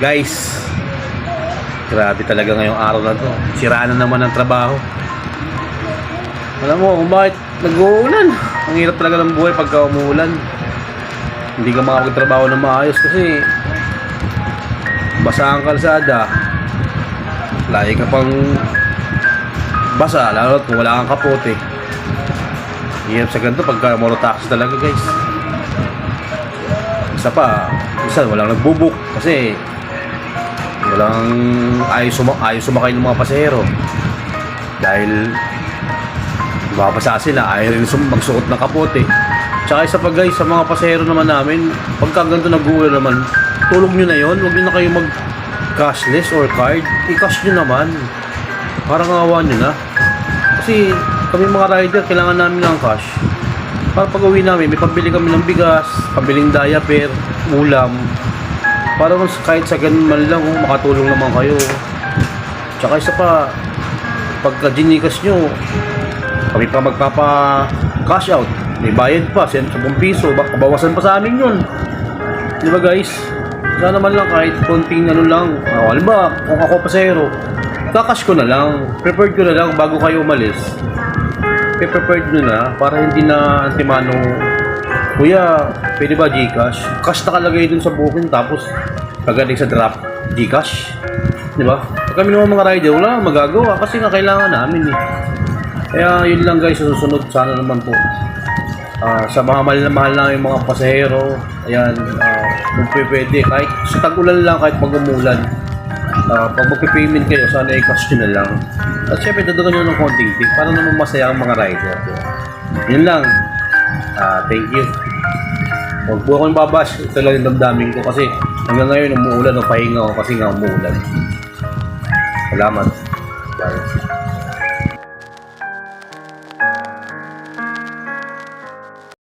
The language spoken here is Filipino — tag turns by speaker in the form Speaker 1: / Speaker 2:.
Speaker 1: Guys, grabe talaga ngayong araw na to. Siraan na naman ang trabaho. Alam mo kung bakit nag-uulan. Ang hirap talaga ng buhay pagka umuulan. Hindi ka makapagtrabaho na maayos kasi basa ang kalsada. Lagi ka pang basa, lalo kung wala kang kapote. Hirap sa ganito pagka monotaxi talaga guys. Isa pa, isa walang nagbubuk kasi walang ayos, suma ayos sumakay ng mga pasahero. Dahil mababasa sila, ayaw rin sum- magsuot ng kapote. Tsaka isa pa guys, sa mga pasahero naman namin, pagka ganito nag-uwi naman, tulog nyo na yon huwag nyo na kayo mag cashless or card, i-cash nyo naman. Parang awa nyo na. Kasi kami mga rider, kailangan namin ng cash. Para pag uwi namin, may pambili kami ng bigas, pambiling diaper, ulam. Para kahit sa ganun man lang, oh, makatulong naman kayo. Tsaka isa pa, pagka ginikas nyo, kami pa magpapa cash out. May bayad pa, 10 piso, bawasan pa sa amin yun. Di guys? Sana naman lang kahit konting ano lang. Oh, alam ba, kung ako pasero, kakash ko na lang. Prepared ko na lang bago kayo umalis. Pre-prepared nyo na para hindi na antimano. Kuya, pwede ba Gcash? Cash nakalagay dun sa booking tapos kagaling sa drop Gcash. Di ba? Pag kami naman mga rider, wala magagawa kasi nga kailangan namin eh. Kaya yun lang guys, susunod sana naman po. Ah, sa mga mahal na mahal na yung mga pasahero, ayan, ah, kung pe- pwede, kahit sa tag-ulan lang, kahit pag umulan, ah, pag magpe-payment kayo, sana i-cash nyo na lang. At syempre, dadagan nyo ng konting tip para naman masaya ang mga rider. Yun lang. Ah, thank you. Huwag po akong babash. Ito lang yung damdamin ko kasi hanggang ngayon umuulan o pahinga ako kasi nga umuulan. Salamat.